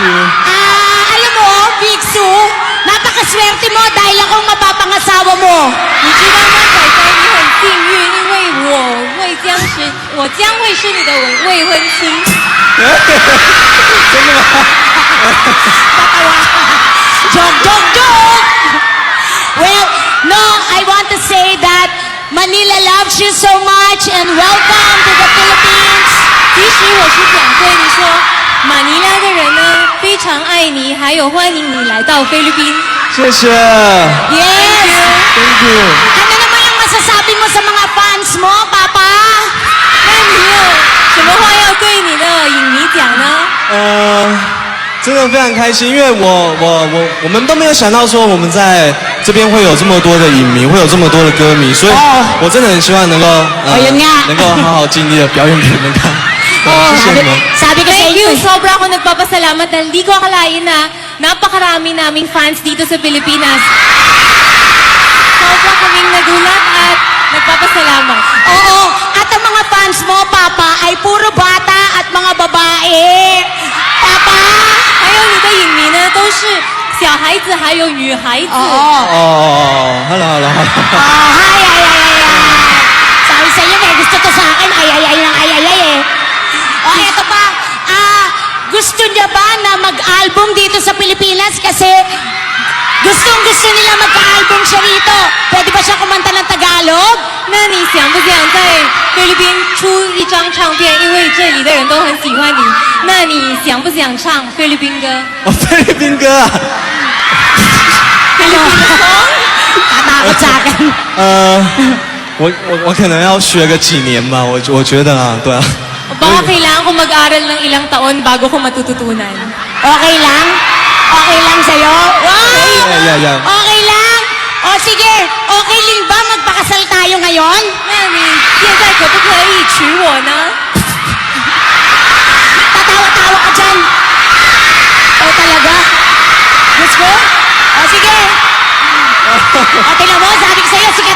you. Ah, alam mo, Big Sue, napakaswerte mo dahil ako ang mapapangasawa mo. 你知道吗，仔仔，你很幸运，因为我会将是，我将会是你的未未婚妻。Joke, joke, joke! Well, no, I want to say that Manila loves you so much and welcome to the Philippines. 其实我是想对你说，马尼拉的人呢，非常爱你，还有欢迎你来到菲律宾。谢谢 Yes!，Thank you。Ano naman ang masasabi mo sa mga fans mo, Papa? 那你有什么话要对你的影迷讲呢？呃，真的非常开心，因为我我我我们都没有想到说我们在这边会有这么多的影迷，会有这么多的歌迷，所以哦我真的很希望能够能够好好尽力的表演给你们看。对谢谢 sabi, 你们。 sabi ko sa Thank inyo, you! Sobra ako nagpapasalamat dahil di ko akalain na napakarami naming fans dito sa Pilipinas. Sobra kaming nagulat at nagpapasalamat. oo, at ang mga fans mo, Papa, ay puro bata at mga babae. Papa! 还有你的影迷呢，都是小孩子还有女孩子。 Oo. 哦，hello hello hello。 Oh, hi, ay, ay, ay, na mag-album dito sa Pilipinas? Kasi gustong gusto nila magka-album siya rito. Pwede ba siya kumanta ng Tagalog? 那你想不想在菲律宾出一张唱片？因为这里的人都很喜欢你，那你想不想唱菲律宾歌？哦，菲律宾歌啊，菲律宾的 song？ Tatakot sa akin. 呃，我我我可能要学个几年吧，我我觉得啊，对啊。 Baka kailangan ko mag-aral ng ilang taon bago ko matututunan. Okay lang? Okay lang sa'yo? Wow! Yeah, yeah, yeah. Okay lang? O sige, okay din ba magpakasal tayo ngayon? 那你现在可不可以娶我呢？Tatawa-tawa ka dyan. O talaga? Gusto? O sige. O tingnan mo, sabi ko sa'yo, sige,